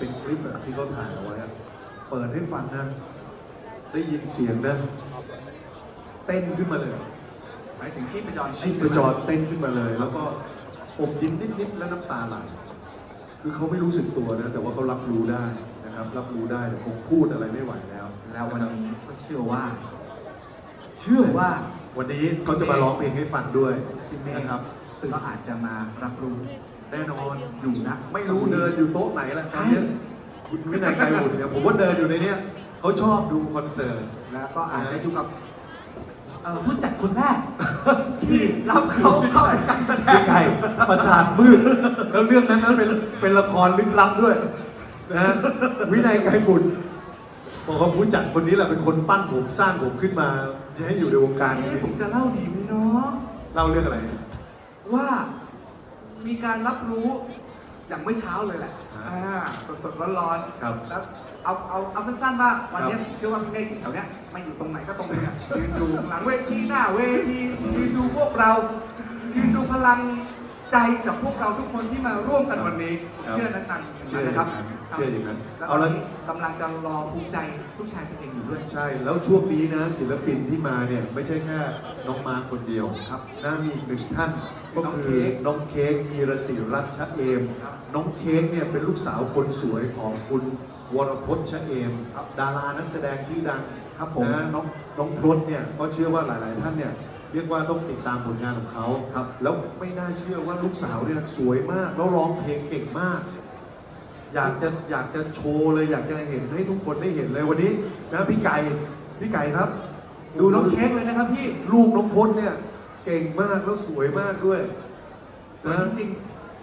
เป็นคลิปแบบที่เขาถ่ายเอาไว้อะเปิดให้ฟังนะ ได้ยินเสียงนะ เต้นขึ้นมาเลยหมายถึงชีพจรชีพจรเต้นขึ้นมาเลย แล้วก็อมยิ้มนิดๆแล้วน้ำตาไหลคือเขาไม่รู้สึกตัวนะ แต่ว่าเขารับรู้ได้นะครับ รับรู้ได้แต่คงพูดอะไรไม่ไหวแล้วแล้ววันนี้ก็เชื่อว่า เชื่อว่าวันนี้เขาจะมาร้องเพลงให้ฟังด้วยพี่เมฆนะครับก็อาจจะมารับรู้ แน่นอนอยู่นะ ไม่รู้เดินอยู่โต๊ะไหนละใช่ตอนเนี้ยคุณวินัยไกรบุตรเนี่ยผมว่าเดินอยู่ในเนี้ยเขาชอบดูคอนเสิร์ตแล้วก็อาจจะอยู่กับเอ่อผู้จัดคนแรกที่รับเขาเข้าไปการแสดพี่งไก่ประสาทมืดแล้วเรื่องนั้นนั้นเป็นเป็นละครลึกลับด้วยนะฮะวินัยไกรบุตรบอกว่าผู้จัดคนนี้แหละเป็นคนปั้นผมสร้างผมขึ้นมาให้อยู่ในวงการนี้เอ๊ะผมจะเล่าดีไหมเนาะเล่าเรื่องอะไรว่า มีการรับรู้อย่างเมื่อเช้าเลยแหละฮะอ่าสดๆร้อนครับๆแล้วเอาเอาเอาสั้นๆว่าวันเนี้ยครับผมเชื่อว่าพี่เมฆอยู่แถวเนี้ยไม่อยู่ตรงไหนก็ตรงนี้อะยืนอยู่หลังเวทีหน้าเวทียืนดูพวกเรายืนดูพลัง ใจจากพวกเราทุกคนที่มาร่วมกันวันนี้ผมเชื่อนั้นกันเชื่ออนะย่างคนั้รับนเชื่ออย่างนั้นแล้วเอาตอละนนี้กำลังจะรอภูมิใจลูกชายตัวเองอยู่ด้วย ใช่ แล้วช่วงนี้นะศิลปินที่มาเนี่ยไม่ใช่แค่น้องมาร์คคนเดียวครับนะมีอีกหนึ่งท่านก็คือน้องเค้กกีรติรัชชะเอม ครับน้องเค้กเนี่ยเป็นลูกสาวคนสวยของคุณวรพจน์ชะเอม ครับดารานักแสดงชื่อดังครับผม นะน้องน้องพรตเนี่ยก็เชื่อว่าหลาย ๆ ท่านเนี่ย เรียกว่าต้องติดตามผลงานของเขาครับ แล้วไม่น่าเชื่อว่าลูกสาวเนี่ยสวยมาก แล้วร้องเพลงเก่งมาก อยากจะอยากจะโชว์เลยอยากจะเห็นให้ทุกคนได้เห็นเลยวันนี้นะพี่ไก่พี่ไก่ครับ ดูน้องเค้กเลยนะครับพี่ลูกน้องพลเนี่ยเก่งมากแล้วสวยมากด้วยสวยนะ จริง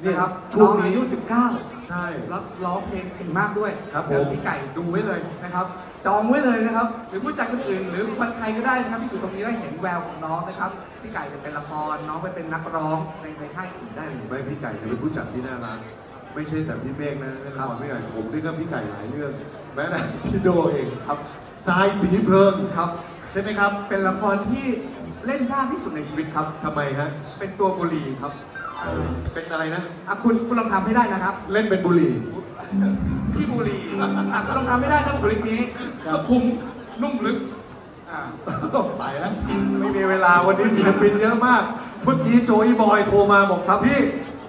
เนี่ยๆนะครับช่วงนี้น้ออายุ 19 ใช่ แล้วร้องเพลงเก่งมากด้วยครับผม เดี๋ยวพี่ไก่ดูไว้เลยนะครับ จองไว้เลยนะครับ หรือผู้จัดคนอื่น หรือคนใครก็ได้นะครับที่อยู่ตรงนี้ได้เห็นแววของน้องนะครับพี่ไก่จะเป็นละครน้องไปเป็นนักร้องในในค่ายอื่นได้เลยไม่พี่ไก่เนี่ยเป็นผู้จัดที่น่ารักไม่ใช่แต่พี่เมฆนะในละครพี่ไก่ผมนี่ก็พี่ไก่หลายเรื่อง แม้แต่พี่โดเองครับทรายสีเพลิงครับใช่ไหมครับ เป็นละครที่เล่นยากที่สุดในชีวิตครับทำไมฮะเป็นตัวบุหรี่ครับ เป็นอะไรนะอะคุณคุณลองทำให้ได้นะครับ เล่นเป็นบุหรี่ พี่บุหรี่อะคุณลองทำให้ได้นะบุหรี่นี้สุขุมนุ่มลึกอ่าไปแล้วไม่มีเวลาวันนี้ศิลปินเยอะมาก เมื่อกี้โจอีบอยโทรมาบอกครับพี่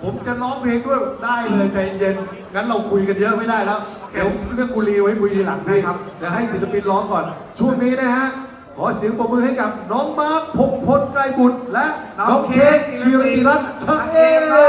ผมจะร้องเพลงด้วยได้เลยใจเย็นงั้นเราคุยกันเยอะไม่ได้แล้วเดี๋ยวเรื่องกุลีไว้คุยทีหลังพี่เดี๋ยวให้ศิลปินร้องก่อน ช่วงนี้นะฮะขอเสียงปรบมือให้กับน้องมาร์คพงพลไกรบุตรและน้องเค้กกิรติรัตน์เชะเอมไม่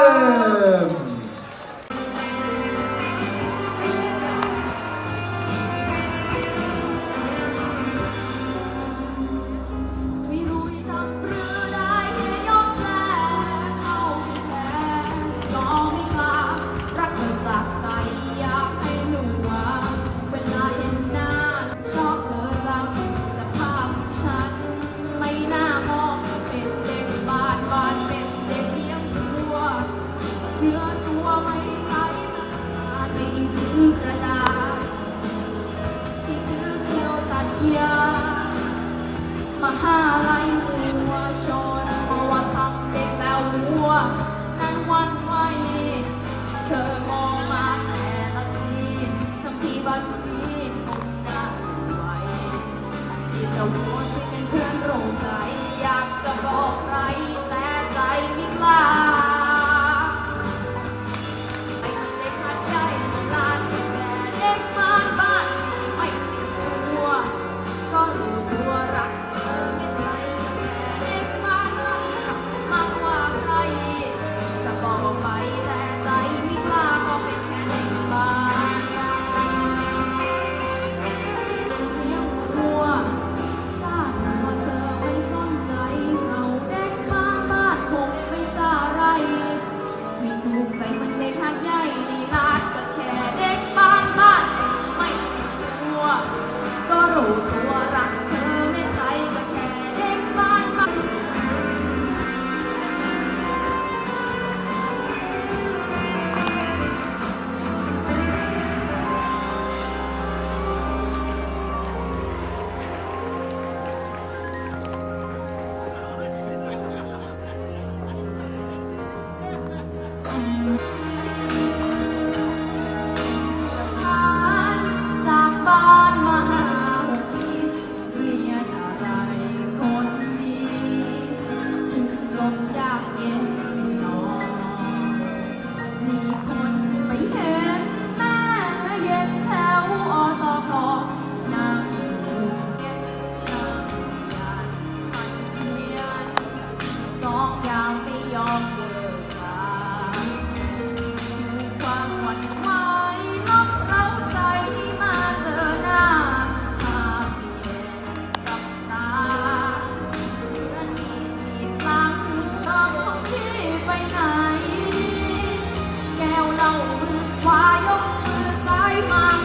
my